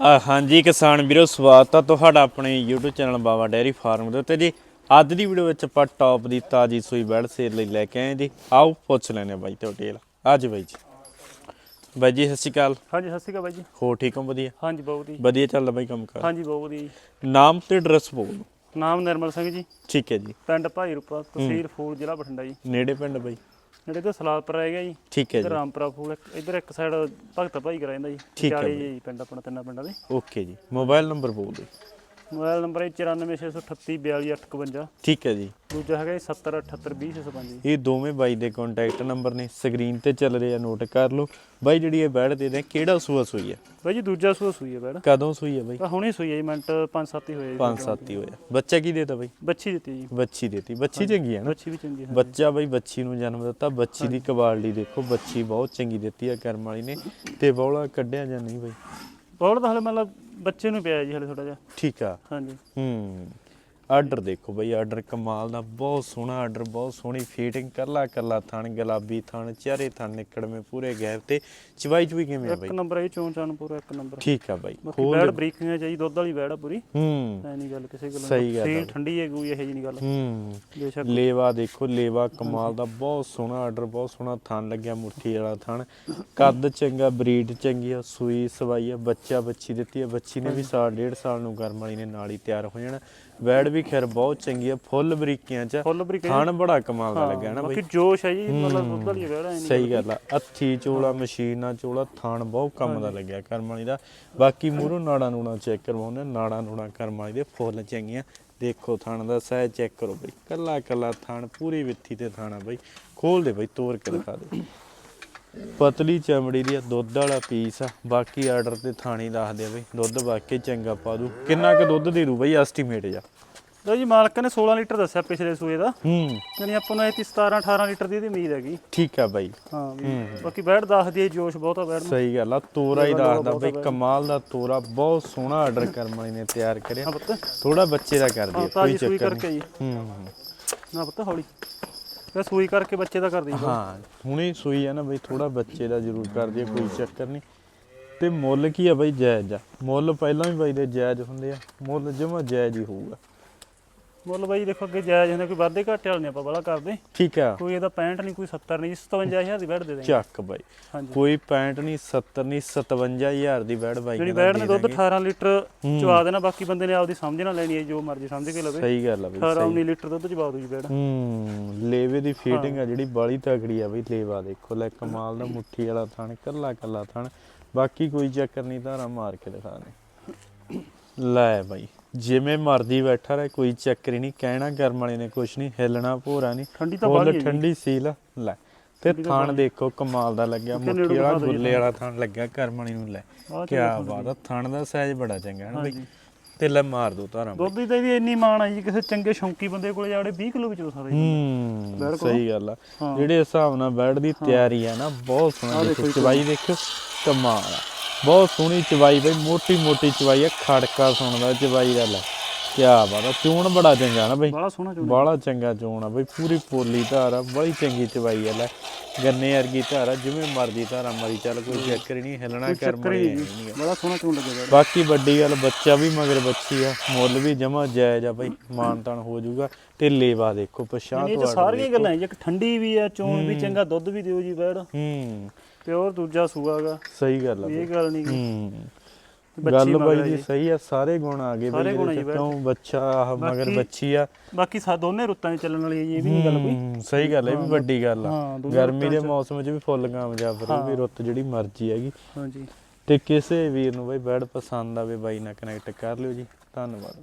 ਆ ਹਾਂਜੀ ਕਿਸਾਨ ਵੀਰੋ ਸਵਾਗਤ ਆ ਤੁਹਾਡਾ ਆਪਣੇ YouTube channel Baba dairy farm ਦੇ ਉੱਤੇ ਜੀ। ਅੱਜ ਦੀ ਵੀਡੀਓ ਵਿੱਚ ਆਪਾਂ ਟੌਪ ਦੀ ਤਾਜੀ ਸੂਈ ਬੈੜ ਸੇਲ ਲਈ ਲੈ ਕੇ ਆਏ ਜੀ। ਆਓ ਪੁੱਛ ਲੈਨੇ ਬਾਈ ਤੋਂ ਡਿਟੇਲ ਅੱਜ ਬਾਈ ਜੀ। ਬਾਈ ਜੀ ਸਤਿ ਸ਼੍ਰੀ ਅਕਾਲ। ਹਾਂਜੀ ਸਤਿ ਸ਼੍ਰੀ ਅਕਾਲ ਬਾਈ ਜੀ। ਹੋ ਠੀਕ ਹੋ? ਵਧੀਆ। ਹਾਂਜੀ ਬਹੁਤ ਜੀ ਵਧੀਆ ਚੱਲਦਾ ਬਾਈ ਕੰਮ ਕਰ। ਹਾਂਜੀ ਬਹੁਤ ਵਧੀਆ। ਨਾਮ ਤੇ ਐਡਰੈਸ ਬੋਲ ਨਾਮ ਨਿਰਮਲ ਸਿੰਘ ਜੀ। ਠੀਕ ਹੈ ਜੀ। ਪਿੰਡ ਭਾਈ ਰੂਪਾ ਤਹਿਸੀਲ ਫੂਲ ਜ਼ਿਲ੍ਹਾ ਬਠਿੰਡਾ ਜੀ। ਨੇੜੇ ਪਿੰਡ ਬਾਈ। ਨੇੜੇ ਤੋਂ ਸਲਾਦਪੁਰ ਰਹਿ ਗਿਆ ਜੀ। ਠੀਕ ਹੈ ਜੀ। ਰਾਮਪੁਰਾ ਫੂਲ ਇੱਧਰ ਇੱਕ ਸਾਈਡ ਭਗਤ ਭਾਈ ਕਰਾ ਜਾਂਦਾ ਜੀ। ਠੀਕ ਹੈ ਜੀ ਪਿੰਡ ਆਪਣਾ ਤਿੰਨਾਂ ਪਿੰਡਾਂ ਦੇ। ਓਕੇ ਜੀ। ਮੋਬਾਈਲ ਨੰਬਰ ਬੋਲ ਦਿਓ। ਮੋਬਾਈਲ ਨੰਬਰ ਹੈ 9468342852 ਠੀਕ ਹੈ ਜੀ। ਦੂਜਾ ਹੈਗਾ ਜੀ 70782005 ਜੀ ਇਹ ਦੋਵੇਂ ਬਾਈ ਦੇ ਕੰਟੈਕਟ ਨੰਬਰ ਨੇ। ਸਕਰੀਨ ਤੇ ਚੱਲ ਰਹੇ ਆ ਨੋਟ ਕਰ ਲਓ। ਬਾਈ ਜਿਹੜੀ ਇਹ ਬੈੜ ਦੇ ਦੇ ਕਿਹੜਾ ਸੂਆ ਸੂਈ ਆ ਬਾਈ ਜੀ ਦੂਜਾ ਸੂਆ ਸੂਈ ਹੈ ਬੈੜ ਕਦੋਂ ਸੂਈ ਆ ਬਾਈ? ਹੁਣੇ ਸੂਈ ਹੈ ਜੀ ਮਿੰਟ 5-7 ਹੀ ਹੋਏ ਜੀ। ਪੰਜ ਸੱਤ ਹੀ ਹੋਇਆ। ਬੱਚਾ ਕੀ ਦੇਤਾ ਬਾਈ? ਬੱਚੀ ਦਿੱਤੀ ਜੀ। ਬੱਚੀ ਦੇਤੀ। ਬੱਚੀ ਚੰਗੀ ਆ ਨਾ? ਬੱਚੀ ਵੀ ਚੰਗੀ ਹੈ ਬੱਚਾ ਬਾਈ ਬੱਚੀ ਨੂੰ ਜਨਮ ਦਿੱਤਾ। ਬੱਚੀ ਦੀ ਕਬਾਲਡੀ ਦੇਖੋ। ਬੱਚੀ ਬਹੁਤ ਚੰਗੀ ਦਿੱਤੀ ਆ ਕਰਮ ਵਾਲੀ ਨੇ। ਤੇ ਬੌਲਾ ਕੱਢਿਆ ਜਾਂ ਨਹੀਂ ਬਾਈ? ਬਹੁਤ ਤਾਂ ਹਲੇ ਮਤਲਬ ਬੱਚੇ ਨੂੰ ਪਿਆ ਜੀ ਹਲੇ ਥੋੜਾ ਜਿਹਾ। ਠੀਕ ਆ। ਹਾਂਜੀ। ਹੂੰ। ਆਰਡਰ ਦੇਖੋ ਬਈ ਆਰਡਰ ਕਮਾਲ ਦਾ ਬਹੁਤ ਸੋਹਣਾ ਆਰਡਰ ਬਹੁਤ ਸੋਹਣੀ ਫੀਟਿੰਗ ਕੱਲਾ ਕੱਲਾ ਥਣ ਗੁਲਾਬੀ ਥਣ ਚਾਰੇ ਥਣ ਨਿਕੜਵੇਂ ਪੂਰੇ ਗੈਪ ਤੇ। ਚਵਾਈ ਚੁਈ ਕਿਵੇਂ ਆ ਇੱਕ ਬਈ? ਨੰਬਰ ਹੈ ਜੀ ਚੋਣ ਚਾਣ ਪੂਰਾ ਇੱਕ ਨੰਬਰ। ਠੀਕ ਆ ਬਾਈ ਦੇ। ਬਰੀਕਿੰਗ ਹੈ ਜੀ ਦੁੱਧ ਵਾਲੀ ਬੈਡ ਆ ਪੂਰੀ। ਹੂੰ। ਐ ਨਹੀਂ ਗੱਲ ਕਿਸੇ ਗੱਲ ਸਹੀ ਗੱਲ ਬਈ। ਠੰਡੀ ਹੈ ਕੋਈ ਇਹੋ ਜੀ ਨਹੀਂ ਗੱਲ। ਹੂੰ। ਲੇਵਾ ਦੇਖੋ ਲੇਵਾ ਕਮਾਲ ਦਾ ਬਹੁਤ ਸੋਹਣਾ ਆਰਡਰ ਬਹੁਤ ਸੋਹਣਾ ਥਣ ਲੱਗਿਆ ਮੁੱਠੀ ਵਾਲਾ ਥਣ। ਕੱਦ ਚੰਗਾ ਬਰੀਡ ਚੰਗੀ ਆ ਸੂਈ ਸਵਾਈ ਆ ਬੱਚਾ ਬੱਚੀ ਦਿੱਤੀ ਆ ਬੱਚੀ ਨੇ ਵੀ ਸਾਲ ਡੇਢ ਸਾਲ ਨੂੰ ਗਰਮ ਵਾਲੀ ਨੇ ਨਾਲ ਹੀ ਤਿਆਰ ਹੋ ਜਾਣਾ। ਵੈੜ ਵੀ ਖੈਰ ਬਹੁਤ ਚੰਗੀ ਆ ਫੁੱਲ ਬਰੀਕੀਆਂ ਚ ਫੁੱਲ ਥਣ ਬੜਾ ਕਮਾਲ ਦਾ ਲੱਗਿਆ ਨਾ ਬਈ। ਬਾਕੀ ਜੋਸ਼ ਹੈ ਜੀ ਮਤਲਬ ਦੁੱਧ ਵਾਲੀ ਐ ਨਹੀਂ ਸਹੀ ਗੱਲ ਆ। ਅੱਥੀ ਚੋਲਾ ਮਸ਼ੀਨਾਂ ਚੋਲਾ ਥਾਣ ਬਹੁਤ ਕੰਮ ਦਾ ਲੱਗਿਆ ਕਰਮ ਵਾਲੀ ਦਾ। ਬਾਕੀ ਮੂਹਰੋਂ ਨਾੜਾਂ ਨੂੜਾਂ ਚੈੱਕ ਕਰਵਾਉਂਦੇ ਨਾੜਾਂ ਨੂੜਾਂ ਕਰਮ ਵਾਲੀ ਦੇ ਫੁੱਲ ਚੰਗੀਆਂ। ਦੇਖੋ ਥਾਣ ਦਾ ਸਾਈਜ਼ ਚੈੱਕ ਕਰੋ ਬਈ। ਕੱਲਾ ਕੱਲਾ ਥਾਣ ਪੂਰੀ ਵਿੱਥੀ ਤੇ ਥਾਣਾ ਬਈ। ਖੋਲ ਦੇ ਬਈ ਤੋੜ ਕੇ ਦਿਖਾ ਦੇ। ਪਤਲੀ ਚਮੜੀ ਦੀ ਦੁੱਧ ਵਾਲਾ ਪੀਸ ਆ। ਬਾਕੀ ਆਰਡਰ ਤੇ ਥਾਣੀ ਦੱਸ ਦੇ ਬਈ। ਦੁੱਧ ਵਾਕਈ ਚੰਗਾ ਪਾ ਦੂ। ਕਿੰਨਾ ਕੁ ਦੁੱਧ ਦੇ ਰੂ ਬਈ ਐਸਟੀਮੇਟ ਜਾ ਲਓ ਜੀ ਮਾਲਕ ਨੇ 16 ਲੀਟਰ ਦੱਸਿਆ ਪਿਛਲੇ ਸੂਏ ਦਾ। ਹੂੰ। ਯਾਨੀ ਆਪਾਂ ਨੂੰ ਇਹ 17 18 ਲੀਟਰ ਦੀ ਇਹਦੀ ਉਮੀਦ ਹੈਗੀ। ਠੀਕ ਆ ਬਈ। ਹਾਂ ਵੀ ਬਾਕੀ ਬੈਡ ਦੱਸਦੀ ਹੈ ਜੋਸ਼ ਬਹੁਤਾ ਬੈਡ ਨੂੰ। ਸਹੀ ਗੱਲ ਆ ਤੋਰਾ ਹੀ ਦੱਸਦਾ ਬਈ ਕਮਾਲ ਦਾ ਤੋਰਾ ਬਹੁਤ ਸੋਹਣਾ ਆਰਡਰ ਕਰਮ ਵਾਲੀ ਨੇ ਤਿਆਰ ਕਰਿਆ। ਹਾਂ ਪੁੱਤ। ਥੋੜਾ ਬੱਚੇ ਦਾ ਕਰ ਹਾਂ ਦਿਓ ਤਾਜੀ ਕੋਈ ਸੂਈ ਚੱਕਰ ਕਰਕੇ ਜੀ। ਹੂੰ ਨਾ ਪੁੱਤ ਹੌਲੀ। ਇਹ ਸੂਈ ਕਰਕੇ ਬੱਚੇ ਦਾ ਕਰਦੀ ਹਾਂ ਹੁਣੇ ਸੂਈ ਆ ਨਾ ਬਈ ਥੋੜਾ ਬੱਚੇ ਦਾ ਜ਼ਰੂਰ ਕਰ ਦਿਓ ਕੋਈ ਚੱਕਰ ਨਹੀਂ। ਤੇ ਮੁੱਲ ਕੀ ਆ ਬਈ ਜਾਇਜ਼ ਆ। ਮੁੱਲ ਪਹਿਲਾਂ ਵੀ ਬਈ ਦੇ ਜਾਇਜ਼ ਹੁੰਦੇ ਆ ਮੁੱਲ ਜਮਾ ਜਾਇਜ਼ ਹੀ ਹੋਊਗਾ। ਮੁੱਲ ਬਾਈ ਦੇਖੋ ਅੱਗੇ ਜਾਇਜ਼ ਹੁੰਦਾ ਕੋਈ ਵਾਧੇ ਘਾਟੇ ਵਾਲੇ ਨਹੀਂ ਆਪਾਂ ਬੜਾ ਕਰਦੇ। ਠੀਕ ਆ। ਕੋਈ ਇਹਦਾ 65 ਨਹੀਂ ਕੋਈ 70 ਨਹੀਂ 57000 ਦੀ ਬੈਡ ਦੇ ਦੇਂਗੇ ਚੱਕ ਬਾਈ। ਕੋਈ 65 ਨਹੀਂ 70 ਨਹੀਂ 57000 ਦੀ ਬੈੜ ਬਾਈ ਜਿਹੜੀ ਬੈਡ ਨੇ ਦੁੱਧ ਦਾਂਗੇ। 18 ਲੀਟਰ ਚਵਾ ਦੇਣਾ ਬਾਕੀ ਬੰਦੇ ਨੇ ਆਪਦੀ ਸਮਝ ਨਾਲ ਲੈਣੀ ਹੈ ਜੋ ਮਰਜ਼ੀ ਸਮਝ ਕੇ ਲਵੇ। ਸਹੀ ਗੱਲ ਆ ਬਈ 18 19 ਲੀਟਰ ਦੁੱਧ ਚਵਾ ਦੂ ਜੀ ਬੈਡ। ਹੂੰ ਲੇਵੇ ਦੀ ਫੀਟਿੰਗ ਆ ਜਿਹੜੀ ਬਾਲੀ ਤਗੜੀ ਆ ਬਈ ਲੇਵਾ ਦੇਖੋ ਲੈ ਕਮਾਲ ਦਾ ਮੁੱਠੀ ਵਾਲਾ ਥਣ ਕੱਲਾ ਕੱਲਾ ਥਣ। ਬਾਕੀ ਕੋਈ ਚੱਕਰ ਨਹੀਂ ਧਾਰਾ ਮਾਰ ਕੇ ਦਿਖਾ ਦੇ। ਲੈ ਬਾਈ। ਜਿਵੇਂ ਮਰਦੀ ਬੈਠਾ ਰਹੇ ਕੋਈ ਚੱਕਰ ਹੀ ਨਹੀਂ ਕਹਿਣਾ ਕਰਮ ਵਾਲੇ ਨੇ ਕੁਛ ਨਹੀਂ ਹਿੱਲਣਾ ਭੋਰਾ ਨਹੀਂ ਠੰਡੀ ਤਾਂ ਬਾਹਲੀ ਹੈ। ਠੰਡੀ ਸੀਲ ਲੈ। ਤੇ ਥਣ ਦੇਖੋ ਕਮਾਲ ਦਾ ਲੱਗਿਆ ਮੁੱਠੀ ਵਾਲਾ ਗੁੱਲੇ ਵਾਲਾ ਥਣ ਲੱਗਿਆ ਕਰਮ ਵਾਲੀ ਨੂੰ ਲੈ। ਕੀ ਬਾਤ ਆ ਥਣ ਦਾ ਸਾਈਜ਼ ਬੜਾ ਚੰਗਾ ਹੈ ਨਾ ਬਈ। ਤੇ ਲੈ ਮਾਰ ਦੋ ਧਾਰਾ ਦੁੱਧ ਦੀ ਤਾਂ ਇਹਦੀ ਇੰਨੀ ਮਾਣ ਆ ਜੀ ਕਿਸੇ ਚੰਗੇ ਸ਼ੌਂਕੀ ਬੰਦੇ ਕੋਲੇ ਜਾੜੇ 20 ਕਿਲੋ ਵਿੱਚ ਜੀ ਹੂੰ। ਸਹੀ ਗੱਲ ਆ। ਜਿਹੜੇ ਹਿਸਾਬ ਨਾਲ ਬੈਡ ਦੀ ਤਿਆਰੀ ਆ ਨਾ ਬਹੁਤ ਸੋਹਣਾ ਦੇਖੋ ਚਵਾਈ ਦੇਖੋ ਕਮਾਲ ਆ। ਬਹੁਤ ਸੋਹਣੀ ਚਵਾਈ ਬਈ ਮੋਟੀ ਮੋਟੀ ਚਵਾਈ ਆ ਖੜਕਾ ਸੁਣਦਾ ਚਵਾਈ ਦਾ ਲੈ ਕੀ ਬਾਤ ਆ ਚੂਣ ਬੜਾ ਚੰਗਾ ਨਾ ਬਈ। ਬੜਾ ਸੋਹਣਾ ਚੋਣ ਬਾਲਾ ਚੰਗਾ ਚੋਣ ਆ ਬਈ ਪੂਰੀ ਪੋਲੀ ਧਾਰ ਆ ਬੜੀ ਚੰਗੀ ਚਵਾਈ ਆ ਲੈ। ਗੰਨੇ ਵਰਗੀ ਧਾਰ ਆ ਜਿਵੇਂ ਮਰਜ਼ੀ ਧਾਰਾ ਮਰੀ ਚੱਲ ਕੋਈ ਚੱਕਰ ਹੀ ਨਹੀਂ ਹਿਲਣਾ ਨਹੀਂ। ਜੀ। ਬੜਾ ਸੋਹਣਾ ਚੋਣ ਲੱਗਿਆ ਬਾਕੀ ਵੱਡੀ ਗੱਲ ਬੱਚਾ ਵੀ ਮਗਰ ਬੱਚੀ ਆ ਮੁੱਲ ਵੀ ਜਮਾ ਜਾਇਜ਼ ਆ ਬਈ ਮਾਨ ਤਾਨ ਹੋ ਜਾਊਗਾ। ਤੇ ਲੇਵਾ ਦੇਖੋ ਪਛਾਣ ਤੋਂ ਤਾਂ ਸਾਰੀਆਂ ਗੱਲਾਂ ਇੱਕ ਠੰਡੀ ਵੀ ਆ ਚੋਣ ਵੀ ਚੰਗਾ ਦੁੱਧ ਵੀ ਦਿਓ ਜੀ ਬੈਡ ਹੂੰ। ਪਿਓਰ ਦੂਜਾ ਸੂਆਗਾ ਸਹੀ ਗੱਲ ਆ ਇਹ ਗੱਲ ਨਹੀਂ ਹੂੰ। ਬੱਚੀ ਗੱਲ ਬਾਈ ਜੀ। ਸਹੀ ਆ ਸਾਰੇ ਗੁਣ ਆ ਗਏ ਸਾਰੇ ਗੁਣ ਜੀ ਕਿਉਂ ਬੱਚਾ ਆਹ ਮਗਰ ਬੱਚੀ ਆ। ਬਾਕੀ ਸਾ ਦੋਨੇ ਰੁੱਤਾਂ 'ਚ ਚੱਲਣ ਵਾਲੀ ਹੈ ਜੀ ਇਹ ਵੀ ਨਹੀਂ ਗੱਲ ਕੋਈ ਸਹੀ ਗੱਲ ਹੈ ਇਹ ਵੀ ਵੱਡੀ ਗੱਲ ਆ। ਗਰਮੀ ਦੇ ਮੌਸਮ 'ਚ ਵੀ ਫੁੱਲ ਕਾਮਯਾਬ ਰਹੂ ਵੀ। ਰੁੱਤ ਜਿਹੜੀ ਮਰਜ਼ੀ ਹੈਗੀ। ਹਾਂਜੀ। ਤੇ ਕਿਸੇ ਵੀਰ ਨੂੰ ਬਈ ਬੈਡ ਪਸੰਦ ਆਵੇ ਬਾਈ ਨਾਲ ਕਨੈਕਟ ਕਰ ਲਿਓ ਜੀ। ਧੰਨਵਾਦ।